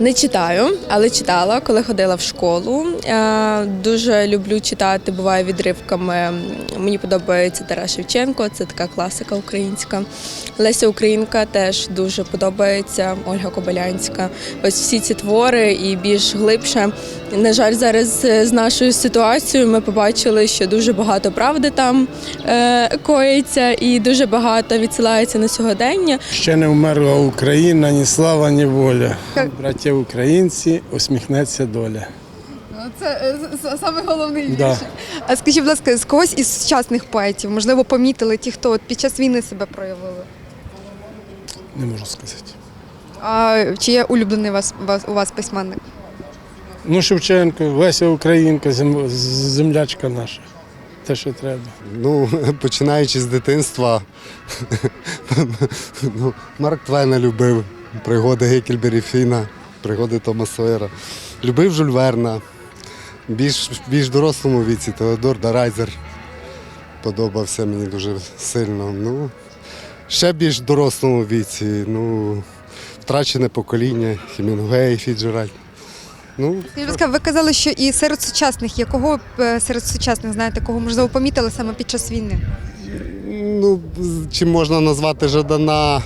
Не читаю, але читала, коли ходила в школу. Е, Дуже люблю читати, буває відривками. Мені подобається Тарас Шевченко, це така класика українська. Леся Українка теж дуже подобається, Ольга Кобилянська. Ось всі ці твори і більш глибше. На жаль, зараз е, з нашою ситуацією ми побачили, що дуже багато правди там е, коїться, і дуже багато відсилається на сьогодення. Ще не вмерла Україна, ні слава, ні воля. Браття українці, усміхнеться доля. Це саме головний Да. А скажіть, будь ласка, з когось із сучасних поетів, можливо, помітили ті, хто от під час війни себе проявили? Не можу сказати. А чи є улюблений вас, вас у вас письменник? Ну, Шевченко, Леся Українка, зем- землячка наша. Те, що треба. Ну, починаючи з дитинства, ну, Марк Твена любив, пригоди Гекельбері Фіна, пригоди Тома Сойера. Любив Жюль Верна. Більш, більш дорослому віці Теодор Дарайзер подобався мені дуже сильно. Ну, ще більш дорослому віці, ну, втрачене покоління, Хемінгуей, Фіджеральд. Ну, Скажіть, ви казали, що і серед сучасних є кого е, серед сучасних знаєте, кого можливо помітили саме під час війни? Ну, чи можна назвати Жадана е,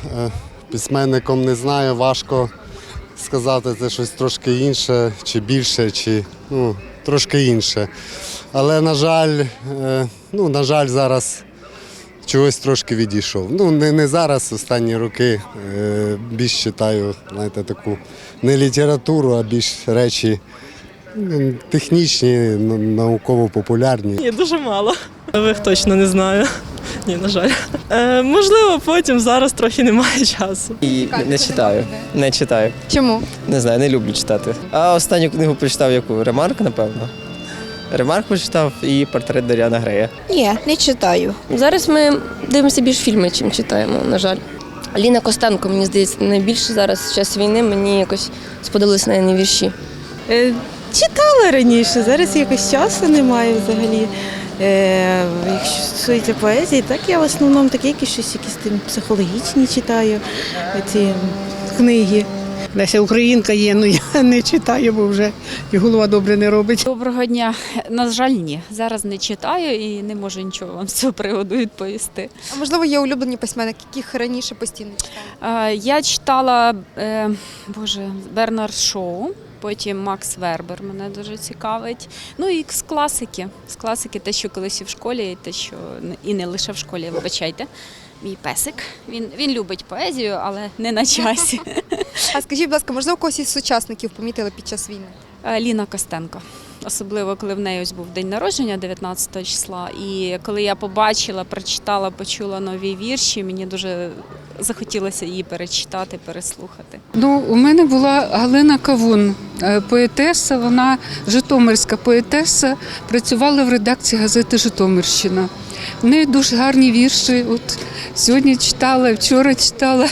письменником, не знаю, важко сказати, це щось трошки інше, чи більше, чи ну, трошки інше. Але, на жаль, е, ну, на жаль, зараз чогось трошки відійшов. Ну, не, не зараз, останні роки е, більш читаю, знаєте, таку не літературу, а більш речі технічні, науково-популярні. Ні, дуже мало. Нових точно не знаю. Ні, на жаль. Е, можливо, потім зараз трохи немає часу. І не читаю. Не читаю. Чому? Не знаю, не люблю читати. А останню книгу прочитав яку? Ремарк, напевно. Ремарк прочитав і портрет Доріана Грея. Ні, не читаю. Зараз ми дивимося більш фільми, чим читаємо, на жаль. Ліна Костенко, мені здається, найбільше зараз в час війни мені якось сподобалися на вірші. Е, читала раніше, зараз якось часу немає взагалі. Е, якщо стосується поезії, так я в основному такі якісь щось якісь там психологічні читаю ці книги. Леся Українка є, ну я не читаю, бо вже і голова добре не робить. Доброго дня. На жаль, ні. Зараз не читаю і не можу нічого вам з цього приводу відповісти. А можливо, є улюблені письменники, яких раніше постійно читали? Е, Я читала е, Боже, Бернард Шоу, потім Макс Вербер мене дуже цікавить. Ну і з класики. З класики, те, що колись і в школі, і те, що не- і не лише в школі, вибачайте. Мій песик. Він, він любить поезію, але не на часі. А скажіть, будь ласка, можливо, когось із сучасників помітили під час війни? Е, Ліна Костенко. Особливо, коли в неї ось був день народження 19 числа. І коли я побачила, прочитала, почула нові вірші, мені дуже захотілося її перечитати, переслухати. Ну, у мене була Галина Кавун, поетеса. Вона житомирська поетеса, працювала в редакції газети Житомирщина. В неї дуже гарні вірші. От сьогодні читала, вчора читала.